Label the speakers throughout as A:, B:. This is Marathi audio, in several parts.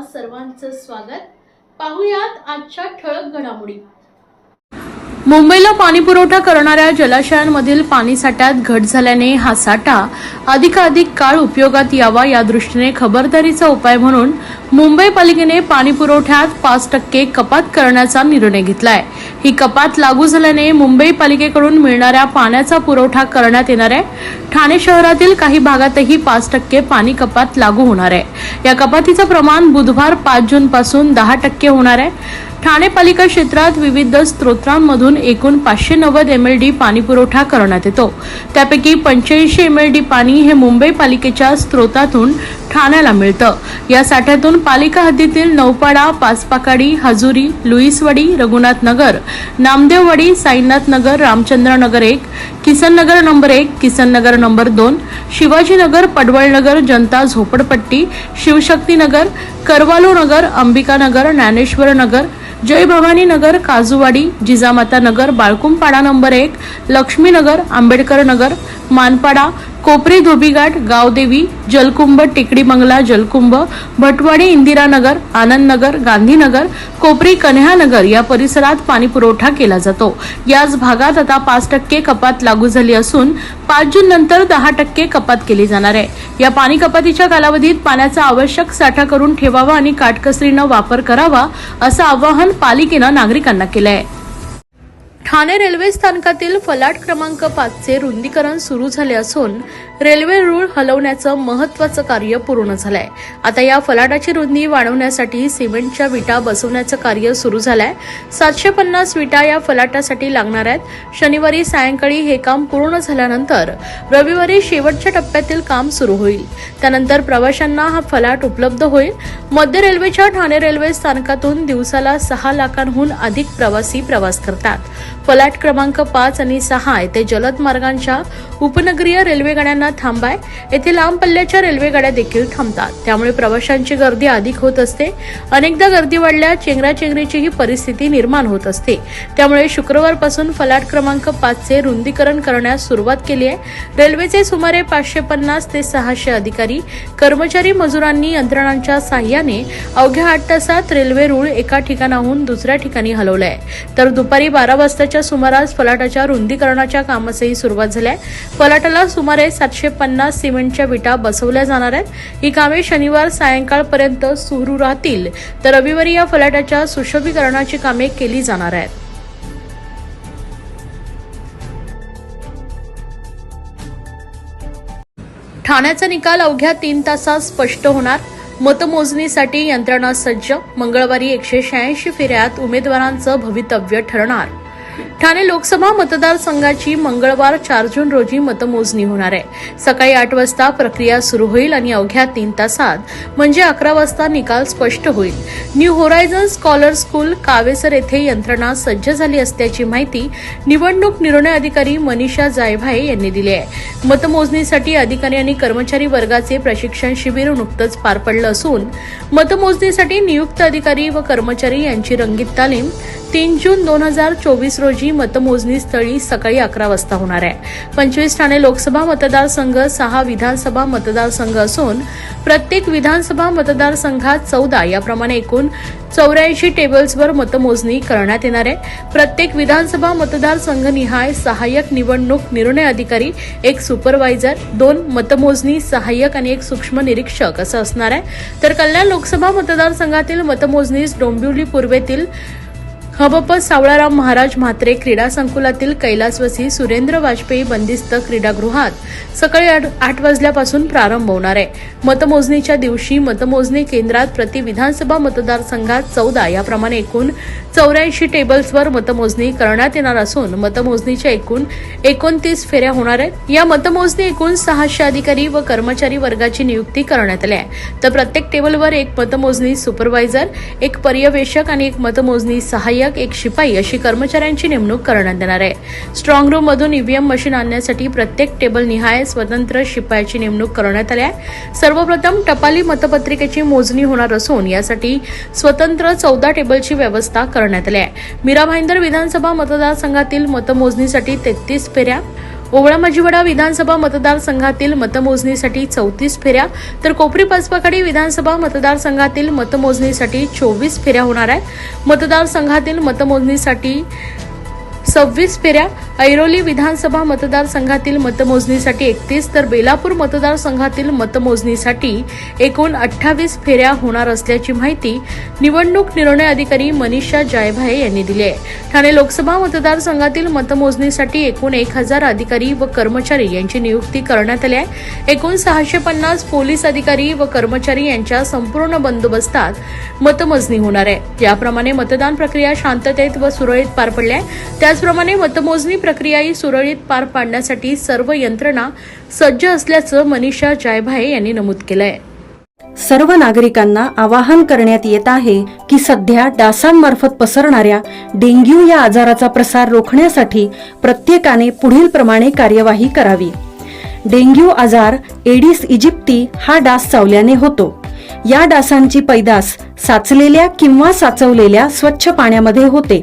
A: तुम्हा सर्वांचं स्वागत. पाहुयात आजच्या ठळक घडामोडी. मुंबईला पाणीपुरवठा करणाऱ्या जलाशयांमधील पाणीसाठ्यात घट झाल्याने हा साठा अधिकाधिक काळ उपयोगात यावा या दृष्टीने खबरदारीचा उपाय म्हणून मुंबई पालिकेने पाणीपुरवठ्यात पाच टक्के कपात करण्याचा निर्णय घेतलाय. ही कपात लागू झाल्याने मुंबई पालिकेकडून मिळणाऱ्या पाण्याचा पुरवठा करण्यात येणार आहे. ठाणे शहरातील काही भागातही पाच टक्के पाणी कपात लागू होणार आहे. या कपातीचं प्रमाण बुधवार पाच जून पासून दहा टक्के होणार आहे. ठाणे पालिका क्षेत्रात विविध स्त्रोतांमधून एकूण पाचशे नव्वद एम एल डी पाणी पुरवठा करण्यात येतो. त्यापैकी पंच्याऐंशी एम एल डी पाणी हे मुंबई पालिकेच्या स्त्रोतातून ठाण्याला मिळतं. या साठ्यातून पालिका हद्दीतील नौपाडा पाचपाकाडी हजुरी लुईसवाडी रघुनाथ नगर नामदेववाडी साईनाथ नगर रामचंद्र नगर एक किसन नगर नंबर एक किसन नगर नंबर दोन शिवाजीनगर पडवळनगर जनता झोपडपट्टी शिवशक्तीनगर करवालो नगर अंबिकानगर ज्ञानेश्वर नगर जय भवानी नगर काजूवाडी जिजामाता नगर बाळकुंपाडा नंबर एक लक्ष्मीनगर आंबेडकर नगर मानपाडा कोपरी धोबीघाट गावदेवी जलकुंभ टेकडीमंगला जलकुंभ भटवाडी इंदिरानगर आनंदनगर गांधीनगर कोपरी कन्हानगर या परिसरात पाणी पुरवठा केला जातो. याच भागात आता पाच टक्के कपात लागू झाली असून पाच जून नंतर दहा टक्के कपात केली जाणार आहे. या पाणी कपातीच्या कालावधीत पाण्याचा आवश्यक साठा करून ठेवावा आणि काटकसरीनं वापर करावा असं आवाहन पालिकेनं नागरिकांना केलं आहे ठाणे रेल्वे स्थानकातील फलाट क्रमांक पाचचे रुंदीकरण सुरू झाले असून रेल्वे रूळ हलवण्याचं महत्वाचं कार्य पूर्ण झालंय. आता या फलाटाची रुंदी वाढवण्यासाठी सिमेंटच्या विटा बसवण्याचं कार्य सुरू झालंय. सातशे पन्नास विटा या फलाटासाठी लागणार आहेत. शनिवारी सायंकाळी हे काम पूर्ण झाल्यानंतर रविवारी शेवटच्या टप्प्यातील काम सुरू होईल. त्यानंतर प्रवाशांना हा फलाट उपलब्ध होईल. मध्य रेल्वेच्या ठाणे रेल्वे स्थानकातून दिवसाला सहा लाखांहून अधिक प्रवासी प्रवास करतात. फलाट क्रमांक पाच आणि सहा येथे जलद मार्गांच्या उपनगरीय रेल्वे गाड्यांना थांबाय. येथे लांब पल्ल्याच्या रेल्वे गाड्या देखील थांबतात. त्यामुळे प्रवाशांची गर्दी अधिक होत असते. अनेकदा गर्दी वाढल्या चेंगराचेंगरीचीही परिस्थिती निर्माण होत असते. त्यामुळे शुक्रवारपासून फलाट क्रमांक पाचचे रुंदीकरण करण्यास सुरुवात केली आहे. रेल्वेचे सुमारे पाचशे पन्नास ते सहाशे अधिकारी कर्मचारी मजुरांनी यंत्रणांच्या साह्याने अवघ्या आठ तासात रेल्वे रूळ एका ठिकाणाहून दुसऱ्या ठिकाणी हलवलाय. तर दुपारी बारा वाजता वाजताच्या सुमारास फलाटाच्या रुंदीकरणाच्या कामासही सुरुवात झाली आहे. फलाटाला सुमारे सातशे पन्नास सिमेंटच्या विटा बसवल्या जाणार आहेत. ही कामे शनिवार सायंकाळपर्यंत सुरू राहतील. तर रविवारी या फलाटाच्या सुशोभीकरणाची कामे केली जाणार आहेत. ठाण्याचा निकाल अवघ्या तीन तासात स्पष्ट होणार. मतमोजणीसाठी यंत्रणा सज्ज. मंगळवारी एकशे शहाऐंशी फेऱ्यात उमेदवारांचं भवितव्य ठरणार. ठाणे लोकसभा मतदारसंघाची मंगळवार चार जून रोजी मतमोजणी होणार आहे. सकाळी आठ वाजता प्रक्रिया सुरू होईल आणि अवघ्या तीन तासात म्हणजे अकरा वाजता निकाल स्पष्ट होईल. New horizon scholar school Kavesar येथे यंत्रणा सज्ज झाली असल्याची माहिती निवडणूक निर्णय अधिकारी मनीषा जायभाये यांनी दिली आहे. मतमोजणीसाठी अधिकारी आणि कर्मचारी वर्गाचे प्रशिक्षण शिबिर नुकतंच पार पडलं असून मतमोजणीसाठी नियुक्त अधिकारी व कर्मचारी यांची रंगीत तालीम तीन जून दोन हजार चोवीस रोजी मतमोजणी स्थळी सकाळी अकरा वाजता होणार आहे. पंचवीस ठाणे लोकसभा मतदारसंघ सहा विधानसभा मतदारसंघ असून प्रत्येक विधानसभा मतदारसंघात चौदा याप्रमाणे एकूण चौऱ्याऐंशी टेबल्सवर मतमोजणी करण्यात येणार आहे. प्रत्येक विधानसभा मतदारसंघनिहाय सहाय्यक निवडणूक निर्णय अधिकारी एक सुपरवायझर दोन मतमोजणी सहाय्यक आणि एक सूक्ष्म निरीक्षक असं असणार आहे. तर कल्याण लोकसभा मतदारसंघातील मतमोजणीस डोंबिवली पूर्वेतील हबप सावळाराम महाराज म्हात्रे क्रीडा संकुलातील कैलासवसी सुरेंद्र वाजपेयी बंदिस्त क्रीडागृहात सकाळी आठ आठ वाजल्यापासून प्रारंभ होणार आहे. मतमोजणीच्या दिवशी मतमोजणी केंद्रात प्रति विधानसभा मतदारसंघात चौदा याप्रमाणे एकूण चौऱ्याऐंशी टेबल्सवर मतमोजणी करण्यात येणार असून मतमोजणीच्या एकूण एकोणतीस फेऱ्या होणार आहेत. या मतमोजणी एकूण सहाशे अधिकारी व कर्मचारी वर्गाची नियुक्ती करण्यात आली आहे. तर प्रत्येक टेबलवर एक मतमोजणी सुपरवायझर एक पर्यवेक्षक आणि एक मतमोजणी सहाय्यक एक शिपाई अशी कर्मचाऱ्यांची नेमणूक करण्यात येणार आहे. स्ट्रॉंग रूम मधून ईव्हीएम मशीन आणण्यासाठी प्रत्येक टेबल निहाय स्वतंत्र शिपायाची नेमणूक करण्यात आली आहे. सर्वप्रथम टपाली मतपत्रिकेची मोजणी होणार असून यासाठी स्वतंत्र चौदा टेबलची व्यवस्था करण्यात आली आहे. मीरा भाईंदर विधानसभा मतदारसंघातील मतमोजणीसाठी तेहतीस फेऱ्या ओवळा मजिवडा विधानसभा मतदारसंघातील मतमोजणीसाठी चौतीस फेऱ्या तर कोपरी पाचपाखाडी विधानसभा मतदारसंघातील मतमोजणीसाठी चोवीस फेऱ्या होणार आहेत. मतदारसंघातील मतमोजणीसाठी सव्वीस फेऱ्या ऐरोली विधानसभा मतदारसंघातील मतमोजणीसाठी एकतीस तर बेलापूर मतदारसंघातील मतमोजणीसाठी एकूण अठ्ठावीस फेऱ्या होणार असल्याची माहिती निवडणूक निर्णय अधिकारी मनीषा जायभाये यांनी दिली आहे. ठाणे लोकसभा मतदारसंघातील मतमोजणीसाठी एकूण एक हजार अधिकारी व कर्मचारी यांची नियुक्ती करण्यात आली आहे. एकूण सहाशे पन्नास पोलीस अधिकारी व कर्मचारी यांच्या संपूर्ण बंदोबस्तात मतमोजणी होणार आहे. याप्रमाणे मतदान प्रक्रिया शांततेत व सुरळीत पार पडल्या आहे. त्याचप्रमाणे मतमोजणी प्रक्रियाही सुरळीत पार पाडण्यासाठी सर्व यंत्रणा सज्ज असल्याचं मनीषा जायभाये यांनी नमूद केलं आहे
B: सर्व नागरिकांना आवाहन करण्यात येत आहे की सध्या डासांमार्फत पसरणाऱ्या डेंग्यू या आजाराचा प्रसार रोखण्यासाठी प्रत्येकाने पुढील प्रमाणे कार्यवाही करावी. डेंग्यू आजार एडिस इजिप्ती हा डास चावल्याने होतो. या डासांची पैदास साचलेल्या किंवा साचवलेल्या स्वच्छ पाण्यामध्ये होते.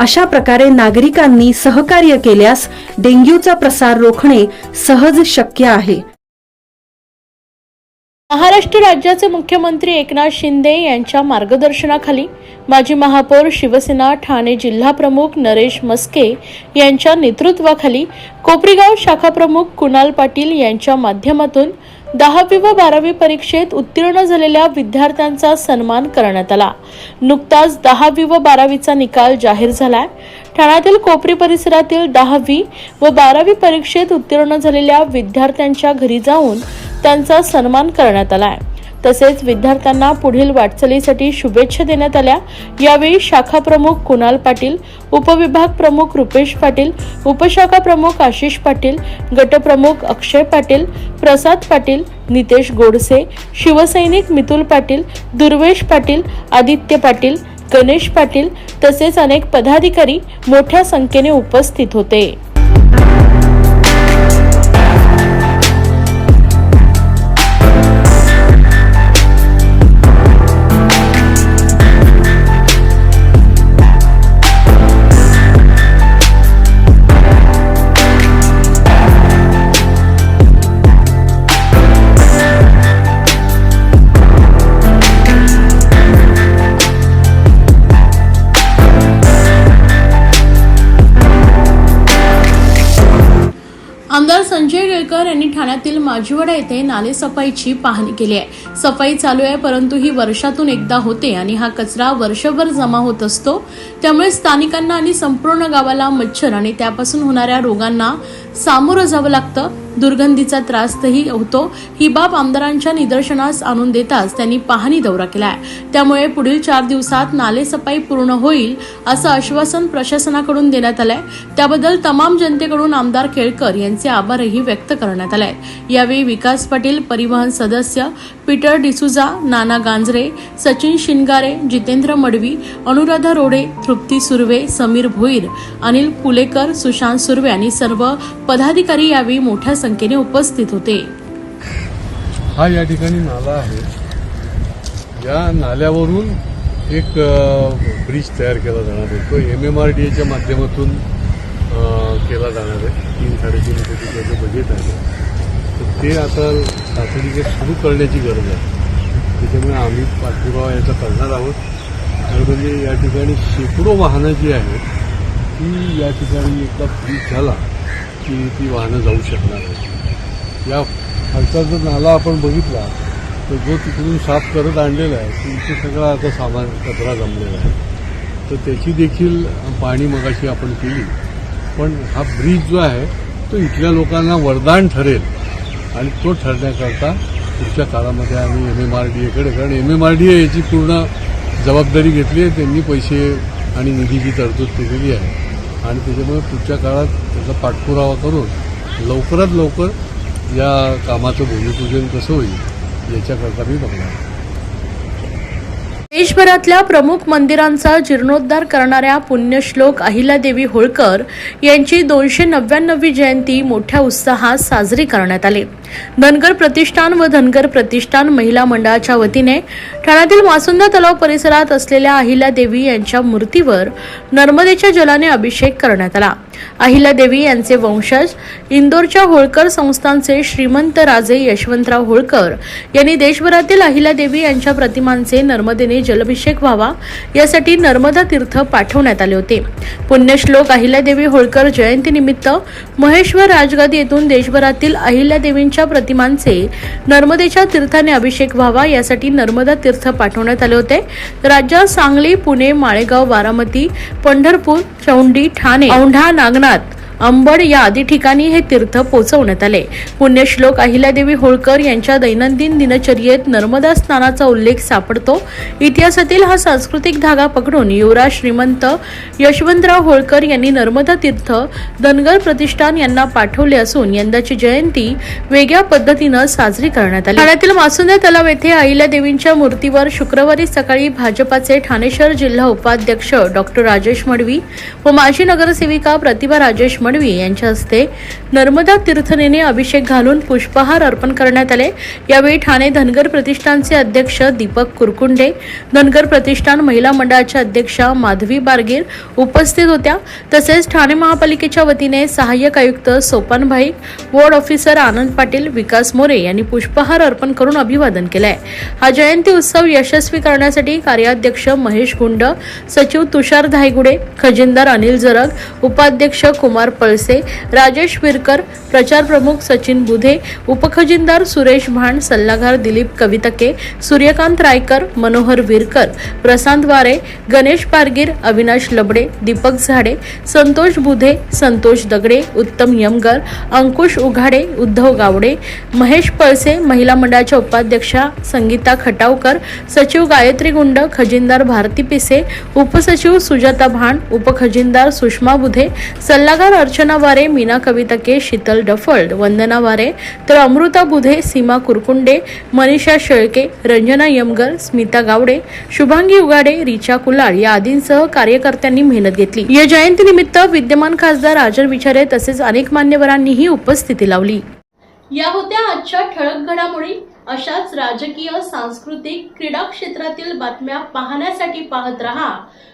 B: अशा प्रकारे नागरिकांनी सहकार्य केल्यास डेंग्यूचा प्रसार रोखणे सहज शक्य आहे.
A: महाराष्ट्र राज्याचे मुख्यमंत्री एकनाथ शिंदे यांच्या मार्गदर्शनाखाली माजी महापौर शिवसेना ठाणे जिल्हा प्रमुख नरेश मस्के यांच्या नेतृत्वाखाली कोपरीगाव शाखा प्रमुख कुणाल पाटील यांच्या माध्यमातून दहावी व बारावी परीक्षेत उत्तीर्ण झालेल्या विद्यार्थ्यांचा सन्मान करण्यात आला. नुकताच दहावी व बारावीचा निकाल जाहीर झालाय. ठाण्यातील कोपरी परिसरातील दहावी व बारावी परीक्षेत उत्तीर्ण झालेल्या विद्यार्थ्यांच्या घरी जाऊन त्यांचा सन्मान करण्यात आलाय. तसेच विद्यार्थ्यांना पुढील वाटचालीसाठी शुभेच्छा देण्यात आल्या. यावेळी शाखा प्रमुख कुणाल पाटील उपविभाग प्रमुख रुपेश पाटील उपशाखा प्रमुख आशिष पाटील गटप्रमुख अक्षय पाटील प्रसाद पाटील नितेश गोडसे शिवसैनिक मितुल पाटील दुर्वेश पाटील आदित्य पाटील गणेश पाटील तसेच अनेक पदाधिकारी मोठ्या संख्येने उपस्थित होते. माजीवडा येथे नालेसफाईची पाहणी केली आहे. सफाई चालू आहे परंतु ही वर्षातून एकदा होते आणि हा कचरा वर्षभर जमा होत असतो. त्यामुळे स्थानिकांना आणि संपूर्ण गावाला मच्छर आणि त्यापासून होणाऱ्या रोगांना सामोरं जावं लागतं. दुर्गंधीचा त्रासही होतो. ही बाब आमदारांच्या निदर्शनास आणून देताच त्यांनी पाहणी दौरा केलाय. त्यामुळे पुढील चार दिवसात नालेसफाई पूर्ण होईल असं आश्वासन प्रशासनाकडून देण्यात आलंय. त्याबद्दल तमाम जनतेकडून आमदार केळकर यांचे आभारही व्यक्त करण्यात आले यावेळी विकास पाटील परिवहन सदस्य पीटर डिसुजा नाना गांजरे सचिन शिनगारे जितेंद्र मडवी अनुराधा रोडे तृप्ती सुर्वे समीर भोईर अनिल कुलेकर सुशांत सुर्वे आणि सर्व पदाधिकारी यावेळी मोठ्या संख्येने उपस्थित होते.
C: हा या ठिकाणी नाला आहे. या नाल्यावरून एक ब्रिज तयार केला जाणार आहे. तो एम एम आर डी एच्या माध्यमातून केला जाणार आहे. तीन साडेतीन कोटी त्याचं बजेट आहे. तर ते आता तातडीने सुरू करण्याची गरज आहे. त्याच्यामुळे आम्ही पाठपुरावा याचा करणार आहोत. आणि म्हणजे या ठिकाणी शेकडो वाहनं जी आहेत ती या ठिकाणी एकदा ब्रिज झाला की ती वाहनं जाऊ शकणार आहेत. या खालचा जर नाला आपण बघितला तर जो तिकडून साफ करत आणलेला आहे तो इथे सगळा आता सामान कचरा जमलेला आहे. तर त्याची देखील पाणी मगाशी आपण केली. पण हा ब्रिज जो आहे तो इथल्या लोकांना वरदान ठरेल. आणि तो ठरण्याकरता पुढच्या काळामध्ये आम्ही एम एम आर डी एकडे कारण M M R D A याची पूर्ण जबाबदारी घेतली आहे त्यांनी पैसे आणि निधीची तरतूद केलेली आहे आणि त्याच्यामुळे पुढच्या काळात त्याचा पाठपुरावा करून लवकरात लवकर या कामाचं भूमिपूजन कसं होईल याच्याकरता मी बघणार आहे.
A: देशभरातल्या प्रमुख मंदिरांचा जीर्णोद्धार करणाऱ्या पुण्यश्लोक अहिल्यादेवी होळकर यांची दोनशे नव्याण्णवी जयंती मोठ्या उत्साहात साजरी करण्यात आली. धनगर प्रतिष्ठान व धनगर प्रतिष्ठान महिला मंडळाच्या वतीने ठाण्यातील मासुंदा तलाव परिसरात असलेल्या अहिल्यादेवी यांच्या मूर्तीवर नर्मदेच्या जलाने अभिषेक करण्यात आला. अहिल्यादेवी यांचे वंशज. इंदोरच्या होळकर संस्थांचे श्रीमंत राजे यशवंतराव होळकर यांनी देशभरातील अहिल्यादेवी यांच्या प्रतिमांचे नर्मदेने जलाभिषेक व्हावा यासाठी नर्मदा तीर्थ पाठवण्यात आले होते. पुण्यश्लोक अहिल्यादेवी होळकर जयंतीनिमित्त महेश्वर राजगादी येथून देशभरातील अहिल्यादेवींच्या प्रतिमांचे नर्मदेच्या तीर्थाने अभिषेक व्हावा यासाठी नर्मदा तीर्थ पाठवण्यात आले होते. राज्यात सांगली पुणे माळेगाव बारामती पंढरपूर चौंडी ठाणे औंढा नागनाथ. अंबड या आदी ठिकाणी हे तीर्थ पोहोचवण्यात आले. पुण्यश्लोक अहिल्यादेवी होळकर यांच्या दैनंदिन दिनचर्येत नर्मदा स्नानाचा उल्लेख सापडतो. इतिहासातील हा सांस्कृतिक धागा पकडून युवराज श्रीमंत यशवंतराव होळकर यांनी नर्मदा तीर्थ धनगर प्रतिष्ठान यांना पाठवले असून यंदाची जयंती वेगळ्या पद्धतीनं साजरी करण्यात आली. ठाण्यातील मासुंदा तलाव येथे अहिल्यादेवींच्या मूर्तीवर शुक्रवारी सकाळी भाजपाचे ठाणे शहर जिल्हा उपाध्यक्ष डॉक्टर राजेश मडवी व माजी नगरसेविका प्रतिभा राजेश मडवी यांच्या हस्ते नर्मदा तीर्थनेने अभिषेक घालून पुष्पहार अर्पण करण्यात आले. यावेळी ठाणे धनगर प्रतिष्ठानचे अध्यक्ष दीपक कुरकुंडे धनगर प्रतिष्ठान महिला मंडळाच्या अध्यक्षा माधवी बारगीर उपस्थित होत्या. तसेच ठाणे महापालिकेच्या वतीने सहाय्यक आयुक्त सोपानभाई वॉर्ड ऑफिसर आनंद पाटील विकास मोरे यांनी पुष्पहार अर्पण करून अभिवादन केलंय. हा जयंती उत्सव यशस्वी करण्यासाठी कार्याध्यक्ष महेश गुंड सचिव तुषार धायगुडे खजिनदार अनिल जरग उपाध्यक्ष कुमार पळसे राजेश विरकर प्रचार प्रमुख सचिन बुधे उपखजिनदार सुरेश भाण सल्लागार दिलीप कवितके सूर्यकांत रायकर मनोहर विरकर प्रशांत वारे गणेश पारगीर अविनाश लबडे दीपक झाडे संतोष बुधे संतोष दगडे उत्तम यमगर अंकुश उघाडे उद्धव गावडे महेश पळसे महिला मंडळाच्या उपाध्यक्षा संगीता खटावकर सचिव गायत्री गुंड खजिनदार भारती पिसे उपसचिव सुजाता भाण उपखजिनदार सुषमा बुधे सल्लागार अर्चना वारे मीना कवितके शीतल डफळ वंदना वारे तर अमृता बुधे सीमा कुरकुंडे मनीषा शेळके रंजना यमगर स्मिता गावडे शुभांगी उगाडे रिचा कुलाळ या आदींसह कार्यकर्त्यांनी मेहनत घेतली. या जयंतीनिमित्त विद्यमान खासदार राजन विचारे तसेच अनेक मान्यवरांनीही उपस्थिती लावली. या होत्या आजच्या ठळक घडामोडी. अशाच राजकीय सांस्कृतिक क्रीडा क्षेत्रातील बातम्या पाहण्यासाठी पाहत रहा.